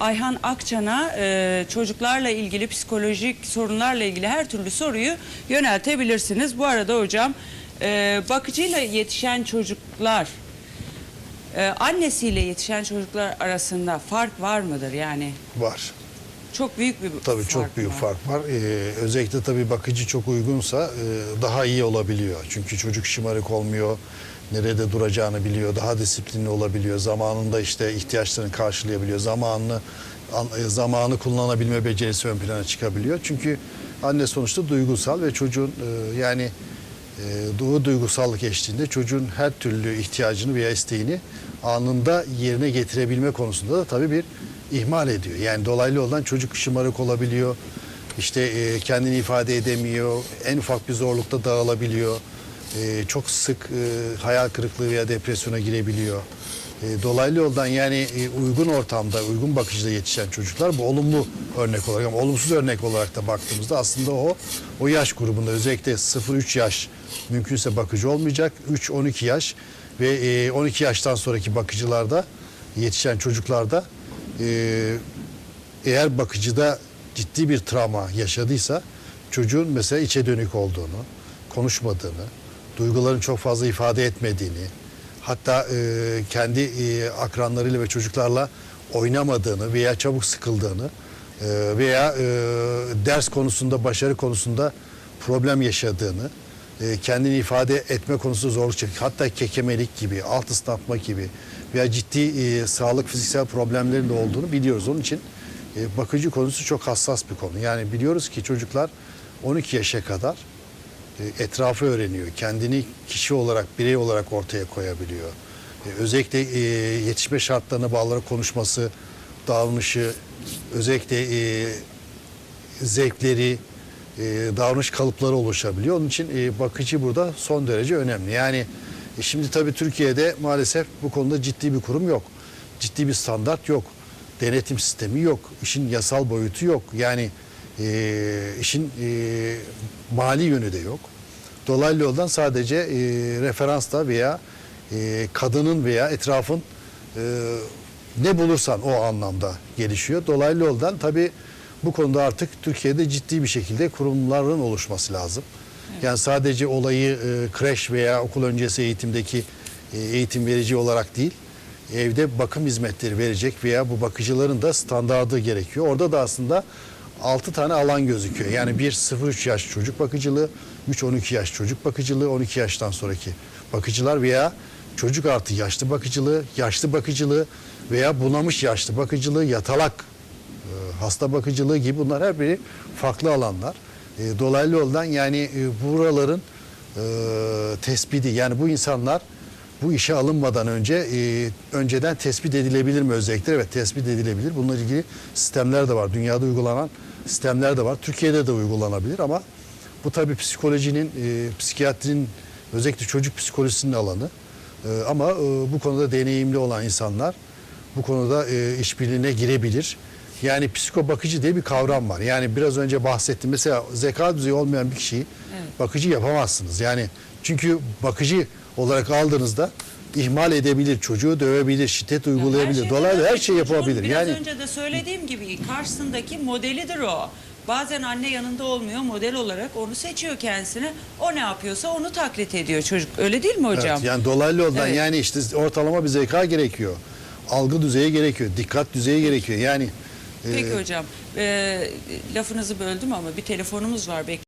Ayhan Akçan'a e, çocuklarla ilgili psikolojik sorunlarla ilgili her türlü soruyu yöneltebilirsiniz. Bu arada hocam e, bakıcıyla yetişen çocuklar e, annesiyle yetişen çocuklar arasında fark var mıdır yani? Var. Çok büyük bir Tabii fark çok büyük var. fark var. Ee, özellikle tabii bakıcı çok uygunsa e, daha iyi olabiliyor. Çünkü çocuk şımarık olmuyor. Nerede duracağını biliyor. Daha disiplinli olabiliyor. Zamanında işte ihtiyaçlarını karşılayabiliyor. Zamanını an- e, zamanı kullanabilme becerisi ön plana çıkabiliyor. Çünkü anne sonuçta duygusal ve çocuğun e, yani e, doğu duygusallık eşliğinde çocuğun her türlü ihtiyacını veya isteğini anında yerine getirebilme konusunda da tabii bir ihmal ediyor. Yani dolaylı yoldan çocuk şımarık olabiliyor. İşte e, kendini ifade edemiyor. En ufak bir zorlukta dağılabiliyor. E, çok sık e, hayal kırıklığı veya depresyona girebiliyor. E, dolaylı yoldan yani e, uygun ortamda, uygun bakıcıda yetişen çocuklar bu olumlu örnek olarak ama olumsuz örnek olarak da baktığımızda aslında o o yaş grubunda özellikle 0-3 yaş mümkünse bakıcı olmayacak. 3-12 yaş ve e, 12 yaştan sonraki bakıcılarda yetişen çocuklarda e, eğer bakıcıda ciddi bir travma yaşadıysa çocuğun mesela içe dönük olduğunu, konuşmadığını, duyguların çok fazla ifade etmediğini, hatta e, kendi e, akranlarıyla ve çocuklarla oynamadığını veya çabuk sıkıldığını e, veya e, ders konusunda, başarı konusunda problem yaşadığını, kendini ifade etme konusunda zorluk çekiyor. Hatta kekemelik gibi, alt ıslatma gibi veya ciddi e, sağlık fiziksel problemlerin de olduğunu biliyoruz. Onun için e, bakıcı konusu çok hassas bir konu. Yani biliyoruz ki çocuklar 12 yaşa kadar e, etrafı öğreniyor. Kendini kişi olarak, birey olarak ortaya koyabiliyor. E, özellikle e, yetişme şartlarına bağlı olarak konuşması, davranışı, özellikle e, zevkleri, e, davranış kalıpları oluşabiliyor. Onun için e, bakıcı burada son derece önemli. Yani e, şimdi tabii Türkiye'de maalesef bu konuda ciddi bir kurum yok. Ciddi bir standart yok. Denetim sistemi yok. İşin yasal boyutu yok. Yani e, işin e, mali yönü de yok. Dolaylı yoldan sadece e, referansla veya e, kadının veya etrafın e, ne bulursan o anlamda gelişiyor. Dolaylı yoldan tabii bu konuda artık Türkiye'de ciddi bir şekilde kurumların oluşması lazım. Yani sadece olayı e, kreş veya okul öncesi eğitimdeki e, eğitim verici olarak değil, evde bakım hizmetleri verecek veya bu bakıcıların da standardı gerekiyor. Orada da aslında 6 tane alan gözüküyor. Yani bir 0-3 yaş çocuk bakıcılığı, 3-12 yaş çocuk bakıcılığı, 12 yaştan sonraki bakıcılar veya çocuk artı yaşlı bakıcılığı, yaşlı bakıcılığı veya bunamış yaşlı bakıcılığı, yatalak hasta bakıcılığı gibi bunlar her biri farklı alanlar. E, Dolaylı yoldan yani e, buraların e, tespiti yani bu insanlar bu işe alınmadan önce e, önceden tespit edilebilir mi özellikleri? Evet tespit edilebilir. Bununla ilgili sistemler de var. Dünyada uygulanan sistemler de var. Türkiye'de de uygulanabilir ama bu tabii psikolojinin, e, psikiyatrinin özellikle çocuk psikolojisinin alanı. E, ama e, bu konuda deneyimli olan insanlar bu konuda e, işbirliğine girebilir. Yani psikobakıcı diye bir kavram var. Yani biraz önce bahsettim. Mesela zeka düzeyi olmayan bir kişiyi bakıcı yapamazsınız. Yani çünkü bakıcı olarak aldığınızda ihmal edebilir, çocuğu dövebilir, şiddet uygulayabilir. şeyden Dolayısıyla her şey yapabilir. Biraz Yani önce de söylediğim gibi karşısındaki modelidir o. Bazen anne yanında olmuyor model olarak onu seçiyor kendisine. O ne yapıyorsa onu taklit ediyor çocuk. Öyle değil mi hocam? Evet, yani dolaylı yoldan Evet. yani işte ortalama bir zeka gerekiyor. Algı düzeyi gerekiyor, dikkat düzeyi gerekiyor. Yani Peki hocam. e, lafınızı böldüm ama bir telefonumuz var. Bek